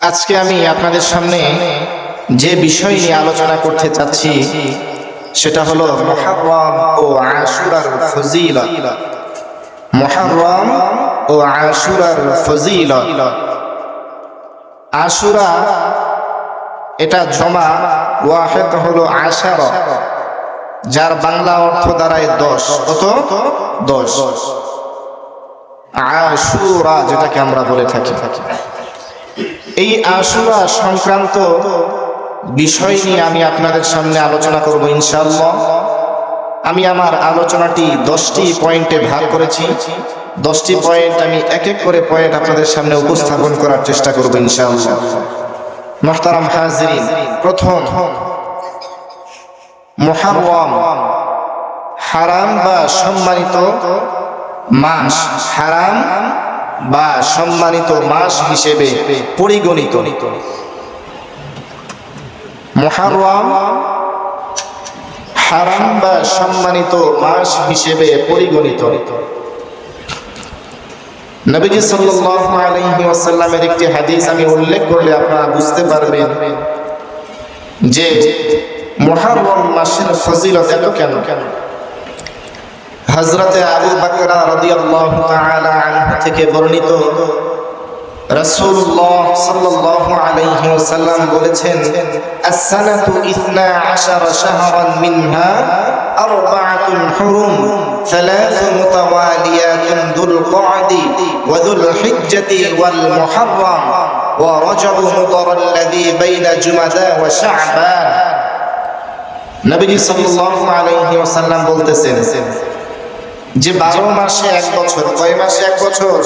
আজকে আমি আপনাদের সামনে যে বিষয় নিয়ে আলোচনা করতে চাচ্ছি, সেটা হলো মুহররম ও আশুরার ফজিলত। মুহররম ও আশুরার ফজিলত। আশুরা, এটা জমা, ওয়াহেদ হলো আশার, যার বাংলা অর্থ দাঁড়ায় দশ, কত? দশ। আশুরা, যেটাকে আমরা বলে থাকি থাকি। এই আশুরা সংক্রান্ত বিষয় নিয়ে আমি আপনাদের সামনে আলোচনা করব ইনশাআল্লাহ। আমি আমার আলোচনাটি দশটি পয়েন্টে ভাগ করেছি। দশটি পয়েন্ট আমি এক এক করে পয়েন্ট আপনাদের সামনে উপস্থাপন করার চেষ্টা করব ইনশাআল্লাহ। মোহতারাম হাজরিন, প্রথম, মুহাররম, হারাম বা সম্মানিত মাস, হারাম বা সম্মানিত মাস হিসেবে পরিগণিত। মুহাররম হারাম বা সম্মানিত মাস হিসেবে পরিগণিত। আমি উল্লেখ করলে আপনারা বুঝতে পারবেন যে মাসের ফজিলত এত কেন কেন? হজরতে আবু বাকরা রাদিয়াল্লাহু তাআলা আনহু থেকে বর্ণিত রাসূলুল্লাহ সাল্লাল্লাহু আলাইহি ওয়াসাল্লাম বলেছেন as-sanatu 12 shahran minha arba'atun hurum ثلاث متواليات ذو القعد وذو الحجة والمحرم ورجب مضر الذي بين جمدا وشعبان নবীজি সাল্লাল্লাহু আলাইহি ওয়াসাল্লাম বলতেছেন যে বারো মাসে এক বছর কয় মাসে এক বছর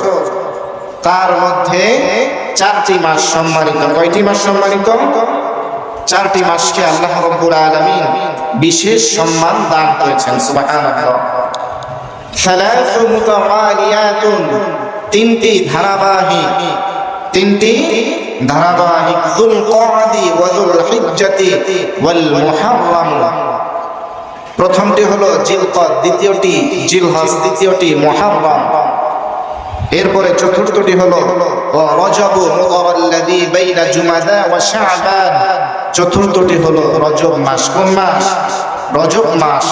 তার মধ্যে চারটি মাস সম্মানিত। কয়টি মাস সম্মানিত? চারটি মাসকে আল্লাহ রব্বুল আলামিন বিশেষ সম্মান দান করেছেন তিনটি ধারাবাহিক তিনটি ধারাবাহিক প্রথমটি হলো জিলকদ দ্বিতীয়টি জিলহজ তৃতীয়টি মুহাররম। এরপরে চতুর্থটি হলো রজব জুমাদা চতুর্থটি হলো, রজব মাস। কোন মাস? রজব মাস,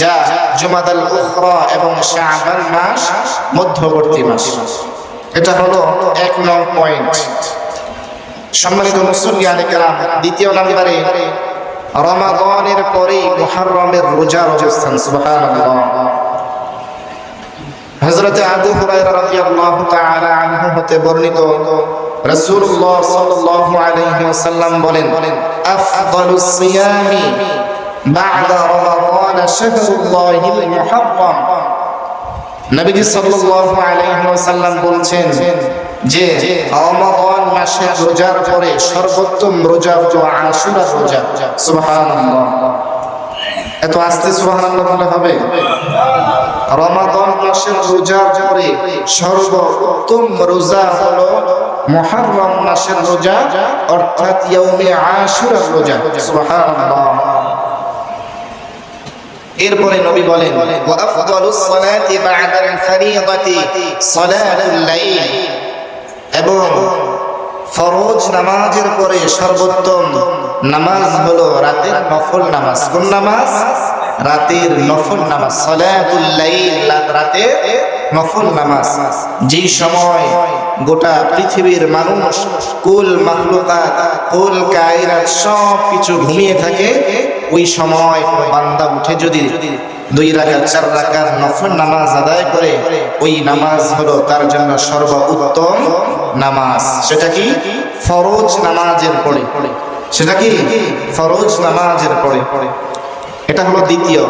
যা জুমাদাল এবং শাবান মাস মধ্যবর্তী মাস। এটা হলো এক নং পয়েন্ট। সম্মানিত মুসলিয়ান কেরাম দ্বিতীয় নম্বরে রমাদানের পরেই মুহাররমের রোজার অবস্থান সুবহানাল্লাহ। হযরতে আবু হুরায়রা রাদিয়াল্লাহু তাআলা আনহু হতে বর্ণিত রাসূলুল্লাহ সাল্লাল্লাহু আলাইহি ওয়াসাল্লাম বলেন আফদালুস সিয়ামি বা'দা রমাদান শাহরুল্লাহিল মুহাররম। নবীজি সাল্লাল্লাহু আলাইহি ওয়াসাল্লাম বলছেন যে রমাদান মাসের রোজার পরে সর্বোত্তম রোজা হলো আশুরা রোজা। সুবহানাল্লাহ। এত আস্তে সুবহানাল্লাহ বলে হবে? রমাদান মাসের রোজার পরে সর্বোত্তম রোজা হলো মুহররম মাসের রোজা, অর্থাৎ ইয়াউমে আশুরা রোজা। সুবহানাল্লাহ। এরপরে নবী বলেন, ওয়া আফদালুস সালাতি বা'দাল ফরিয়দাতি সালাতুল লাইল। এবং ফরজ নামাজের পরে সর্বোত্তম নামাজ হলো রাতের নফল নামাজ। কোন নামাজ? রাতের নফল নামাজ। সালাতুল লাইল রাতের নফল নামাজ। যেই সময় গোটা পৃথিবীর মানুষ, কুল মাখলুকাত, কুল কায়নাত সব কিছু ঘুমিয়ে থাকে, ওই সময় বান্দা উঠে যদি দুই রাকাত, চার রাকাত নফল নামাজ আদায় করে, ওই নামাজ হলো তার জন্য সর্ব উত্তম নামাজ। সেটা কি? ফরজ নামাজের পরে। সেটা কি? ফরজ নামাজের পরে। এটা হলো দ্বিতীয়।